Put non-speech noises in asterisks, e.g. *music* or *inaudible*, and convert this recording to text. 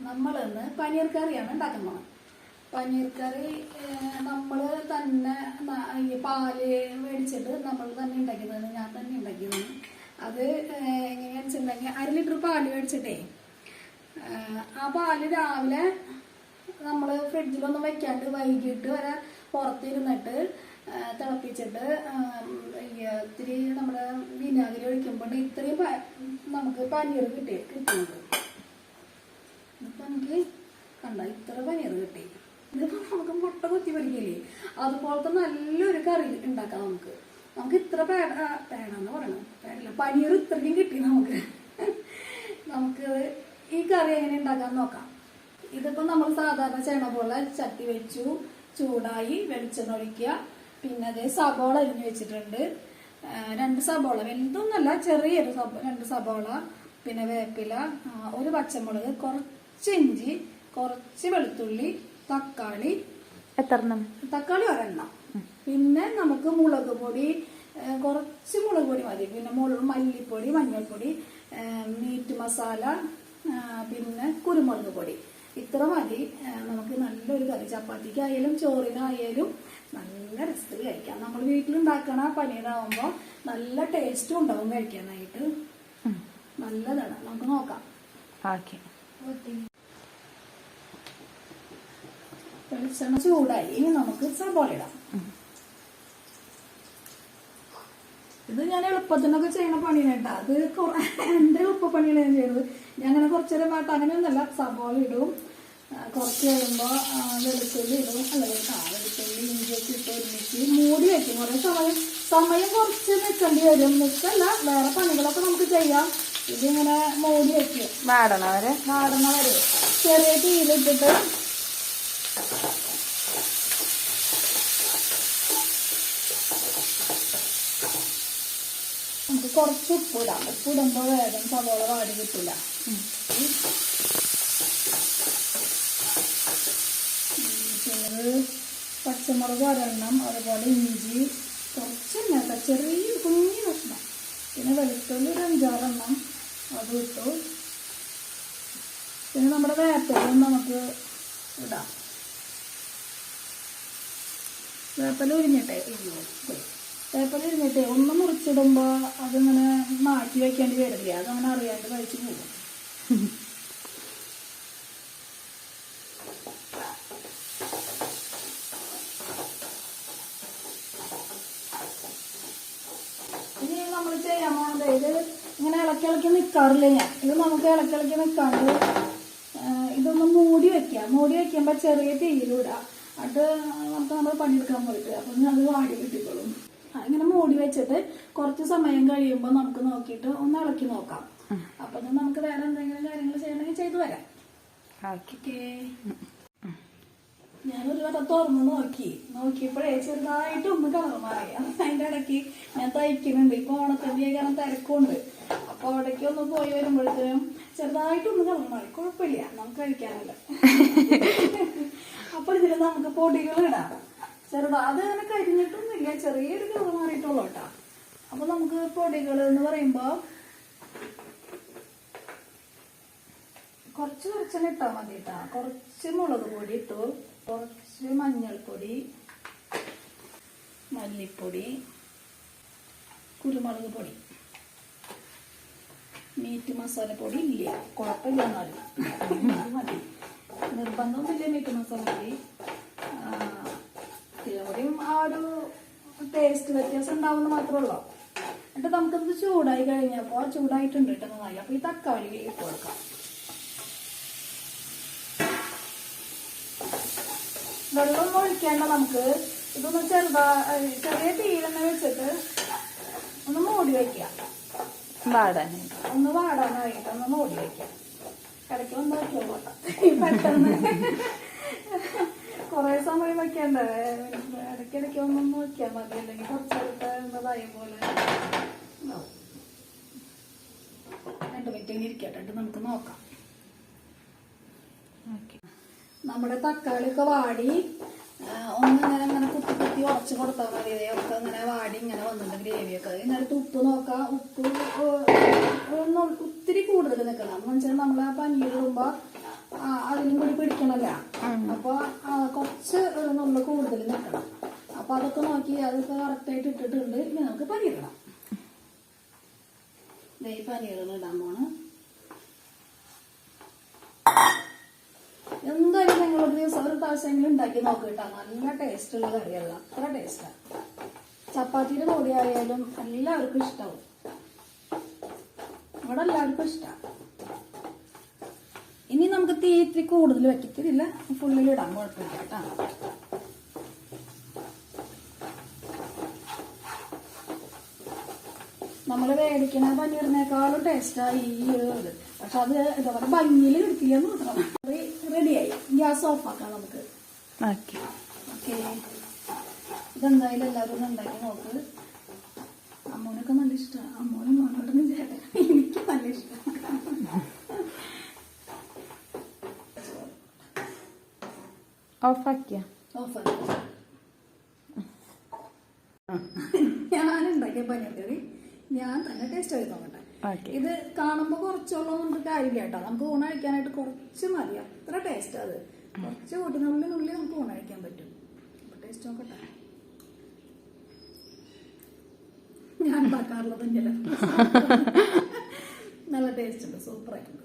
നമ്മളിന്ന് പനീർ കറിയാണ് ഉണ്ടാക്കാൻ പോകുന്നത് പനീർ കറി നമ്മൾ തന്നെ ഈ പാൽ മേടിച്ചിട്ട് നമ്മൾ തന്നെ ഉണ്ടാക്കിയതാണ് ഞാൻ തന്നെ ഉണ്ടാക്കിയതാണ്. അത് എങ്ങനെയാണെന്ന് വെച്ചിട്ടുണ്ടെങ്കിൽ അര ലിറ്റർ പാൽ മേടിച്ചിട്ടേ ആ പാൽ രാവിലെ നമ്മൾ ഫ്രിഡ്ജിലൊന്നും വെക്കാണ്ട് വൈകിട്ട് വരെ പുറത്തിരുന്നിട്ട് തിളപ്പിച്ചിട്ട് ഇത്തിരി നമ്മുടെ വിനാഗിരി ഒഴിക്കുമ്പോൾ ഇത്രയും നമുക്ക് പനീർ കിട്ടി കിട്ടുന്നുണ്ട് എനിക്ക് കണ്ട? ഇത്ര പനീർ കിട്ടി. ഇതിപ്പോ നമുക്ക് മുട്ട കൊത്തി പൊരിക്കില്ലേ അതുപോലത്തെ നല്ലൊരു കറി ഉണ്ടാക്കാം നമുക്ക്. നമുക്ക് ഇത്ര പേട പേടാന്ന് പറയണം. പേടില്ല. പനീർ ഇത്രയും കിട്ടി നമുക്ക്. നമുക്ക് ഈ കറി എങ്ങനെ ഉണ്ടാക്കാൻ നോക്കാം. ഇതിപ്പോ നമ്മൾ സാധാരണ ചെയ്യണ പോലെ ചട്ടി വെച്ചു ചൂടായി വെളിച്ചെണ്ണ ഒഴിക്കുക. പിന്നെ അതേ സബോള അരിഞ്ഞു വെച്ചിട്ടുണ്ട്. രണ്ട് സബോള. വലുതൊന്നല്ല ചെറിയൊരു രണ്ട് സബോള. പിന്നെ വേപ്പില ഒരു പച്ചമുളക് കുറച്ച് ഇഞ്ചി കുറച്ച് വെളുത്തുള്ളി തക്കാളി. എത്രണ്ണം തക്കാളി ഒരെണ്ണം. പിന്നെ നമുക്ക് മുളക് പൊടി കുറച്ച് മുളക് പൊടി മതി. പിന്നെ മുള- മല്ലിപ്പൊടി മഞ്ഞൾപ്പൊടി മീറ്റ് മസാല പിന്നെ കുരുമുളക് പൊടി. ഇത്ര മതി. നമുക്ക് നല്ലൊരു കറി. ചപ്പാത്തിക്കായാലും ചോറിനായാലും നല്ല രസത്തിൽ കഴിക്കാം. നമ്മൾ വീട്ടിലുണ്ടാക്കണ പനീറാവുമ്പോൾ നല്ല ടേസ്റ്റും ഉണ്ടാവും കഴിക്കാനായിട്ട്. നല്ലതാണ്. നമുക്ക് നോക്കാം. ഓക്കെ. വെളിച്ചെണ്ണ ചൂടായി. ഇനി നമുക്ക് സബോള ഇടാം. ഇത് ഞാൻ എളുപ്പത്തിനൊക്കെ ചെയ്യുന്ന പണിയാണ് കേട്ടോ. അത് എന്റെ എന്റെ എളുപ്പപ്പണിയാണ് ഞാൻ ചെയ്തത് ഞാൻ അങ്ങനെ കുറച്ചു നേരം പാട്ട് അങ്ങനെയൊന്നുമല്ല. സബോള ഇടും. കുറച്ച് കഴിയുമ്പോൾ വെളുത്തുള്ളി ഇടും. അല്ലെങ്കിൽ ആ വെളുത്തുള്ളി ഇഞ്ചിയൊക്കെ ഇട്ട് ഒരുമിച്ച് മൂടി വെക്കും. കുറെ സമയം സമയം കുറച്ച് നിൽക്കേണ്ടി വരും. നിൽക്കല്ല വേറെ പണികളൊക്കെ നമുക്ക് ചെയ്യാം. ഇതിങ്ങനെ മൂടി വെക്കും. വാടണ വരെ. നാടണ വരെ. ചെറിയ തീയിലിട്ടിട്ട് നമുക്ക് കുറച്ച് ഉപ്പിടാം. ഉപ്പിടുമ്പോൾ വേഗം സവോള വാടി കിട്ടില്ല പിന്നെ പച്ചമുളക് ഒരെണ്ണം അതുപോലെ ഇഞ്ചി. കുറച്ചെണ്ണ ചെറിയ കുഞ്ഞു കഷ്ണം. പിന്നെ വെളുത്തുള്ളി ഒരു അഞ്ചാറെണ്ണം. അത് ഇട്ടു. പിന്നെ നമ്മുടെ വേപ്പലും നമുക്ക് ഇടാം. വേപ്പല ഉരിഞ്ഞിട്ടെ. വേപ്പല ഉരിഞ്ഞിട്ടെ. ഒന്ന് മുറിച്ചിടുമ്പോൾ അതിങ്ങനെ മാറ്റി വെക്കേണ്ടി വരില്ല. അതങ്ങനെ അറിയാണ്ട് കഴിച്ചു പോകും. ഇനി നമ്മൾ ചെയ്യാൻ പോകുന്നത് ഇത് ഇങ്ങനെ ഇളക്കി ഇളക്കി നിൽക്കാറില്ല ഞാൻ. ഇത് നമുക്ക് ഇളക്കി ഇളക്കി നിൽക്കാണ്ട് ഇതൊന്ന് മൂടി വെക്കാം. മൂടി വെക്കുമ്പോൾ ചെറിയ തീയിലിടാം അത് നമുക്ക് നമ്മൾ പണിയെടുക്കാൻ പോയിട്ട് അപ്പം അത് വാടി കിട്ടിക്കോളും അങ്ങനെ ഇങ്ങനെ മൂടി വെച്ചിട്ട് കുറച്ച് സമയം കഴിയുമ്പോൾ നമുക്ക് നോക്കിയിട്ട് ഒന്ന് ഇളക്കി നോക്കാം. അപ്പൊ നമുക്ക് വേറെ എന്തെങ്കിലും കാര്യങ്ങൾ ചെയ്യണമെങ്കിൽ ചെയ്തു വരാം. ഞാനൊരു വട്ടം തുറന്ന് നോക്കി. നോക്കിയപ്പോഴേ ചെറുതായിട്ട് ഒന്ന് കളർ മാറി. അതിന്റെ ഇടയ്ക്ക് ഞാൻ തയ്ക്കുന്നുണ്ട്. ഇപ്പൊ ഓണത്തിന്റെ കാരണം തിരക്കുണ്ട്. അപ്പൊ അവിടേക്ക് ഒന്ന് പോയി വരുമ്പോഴത്തേനും ചെറുതായിട്ടൊന്ന് മാറി കുഴപ്പമില്ല നമുക്ക് കഴിക്കാനല്ല അപ്പൊ ഇതിൽ നമുക്ക് പൊടികൾ ഇടാം. ചെറുതാ അത് അങ്ങനെ കരിഞ്ഞിട്ടൊന്നുമില്ല ചെറിയൊരു കളർ മാറിയിട്ടുള്ളൂ കേട്ടോ. അപ്പൊ നമുക്ക് പൊടികൾ എന്ന് പറയുമ്പോ കുറച്ച് കുറച്ചെണ്ണ ഇട്ടാൽ മതി കേട്ടാ. കുറച്ച് മുളക് പൊടി ഇട്ടു. കുറച്ച് മഞ്ഞൾപ്പൊടി മല്ലിപ്പൊടി കുരുമുളക് പൊടി. മീറ്റ് മസാലപ്പൊടി ഇല്ല? കുഴപ്പമില്ല എന്നാലും മതി. നിർബന്ധമൊന്നുമില്ല മീറ്റ് മസാലപ്പൊടി ഇത്തിരികൂടിയും ആ ഒരു ടേസ്റ്റ് വ്യത്യാസം ഉണ്ടാവുന്ന മാത്രമേ ഉള്ളൂ. എന്നിട്ട് നമുക്കത് ചൂടായി കഴിഞ്ഞപ്പോൾ ചൂടായിട്ടുണ്ട് കേട്ടോ നന്നായി. അപ്പോൾ ഈ തക്കാളി ഇട്ട് കൊടുക്കാം. വെള്ളം ഒഴിക്കേണ്ട നമുക്ക്. ഇതൊന്ന് ചെറുതാ ചെറിയ തീരെന്ന് വെച്ചിട്ട് ഒന്ന് മൂടി വെക്കാം വാടാനായിട്ട്. ഒന്ന് വാടാനായിട്ട് ഒന്ന് മൂടി ഇടയ്ക്ക് ഒന്ന് നോക്കിയോ പോട്ടെ. പെട്ടെന്ന്. കുറെ സമയം വെക്കണ്ട. ഇടയ്ക്കിടയ്ക്ക് ഒന്നും നോക്കിയാൽ മതി. അല്ലെങ്കിൽ കുറച്ചെടുത്ത് എന്നതായ പോലെ. രണ്ട് മിനിറ്റ് ഇങ്ങനെ ഇരിക്കട്ടെ. നമുക്ക് നോക്കാം. നമ്മുടെ തക്കാളി ഒക്കെ വാടി ഒന്ന് ഇങ്ങനെ തീ ഉറച്ച് കൊടുത്താൽ മതി. ഒക്കെ ഇങ്ങനെ വാടി ഇങ്ങനെ വന്നിട്ടുണ്ട് ഗ്രേവിയൊക്കെ എന്നിട്ട് ഉപ്പ് നോക്കാം. ഉപ്പ് ഒത്തിരി കൂടുതൽ നിൽക്കണം എന്ന് വെച്ചാൽ നമ്മൾ ആ പനീരിടുമ്പോൾ അതിനും കൂടി പിടിക്കണമല്ല അപ്പോൾ കുറച്ച് നമ്മൾ കൂടുതൽ നിൽക്കണം അപ്പോൾ അതൊക്കെ നോക്കി അതൊക്കെ കറക്റ്റായിട്ട് ഇട്ടിട്ടുണ്ട്. ഇനി നമുക്ക് പനീരിടാം ദേ പനീറിന് ഇടാൻ പോണ്. പ്രാവശ്യമെങ്കിലും ഉണ്ടാക്കി നോക്ക് കേട്ടോ നല്ല ടേസ്റ്റ് ഉള്ള കറിയല്ല. അത്ര ടേസ്റ്റാ ചപ്പാത്തിയുടെ കൂടി ആയാലും എല്ലാവർക്കും ഇഷ്ടാവും. ഇവിടെ എല്ലാവർക്കും ഇഷ്ടമാണ് ഇനി നമുക്ക് തീ ഇത്തിരി കൂടുതൽ വെക്കത്തില്ല. ഫുള്ളിൽ ഇടാൻ കുഴപ്പമില്ല കേട്ടോ. നമ്മൾ പനി പനീറിനേക്കാളും ടേസ്റ്റാ ഈ പക്ഷെ അത് എന്താ പറയുക ഭംഗിയിൽ കിട്ടിയെന്ന് മാത്രം. ഗ്യാസ് ഓഫ് ആക്കാം നമുക്ക്. ഓക്കെ. ഇതെന്തായാലും എല്ലാവരും ഒന്ന് ഉണ്ടാക്കി നോക്ക്. അമ്മോനൊക്കെ നല്ല ഇഷ്ടമാണ് അമ്മോനും മോനോടൊന്നും ചേട്ടൻ എനിക്ക് നല്ല ഇഷ്ടമാണ് ഓഫാക്കിയ? ഓഫ് ഞാൻ ഉണ്ടാക്കിയ പനീർ കറി. ഞാൻ തന്നെ ടേസ്റ്റ് ചെയ്ത് നോക്കട്ടെ ഓക്കെ ഇത് കാണുമ്പോൾ കുറച്ചോളം നമുക്ക് കാര്യമില്ല കേട്ടോ. നമുക്ക് ഊണ് കഴിക്കാനായിട്ട് കുറച്ച് മതി. അത്ര ടേസ്റ്റ് അത്. കുറച്ച് കൂട്ടിനുള്ളിനുള്ളിൽ നമുക്ക് ഊണ് കഴിക്കാൻ പറ്റും. ടേസ്റ്റ് നോക്കട്ടെ. ഞാൻ ഉണ്ടാക്കാറുള്ളത് *laughs* നല്ല ടേസ്റ്റ് ഉണ്ട്. സൂപ്പർ ആയിട്ടുണ്ട്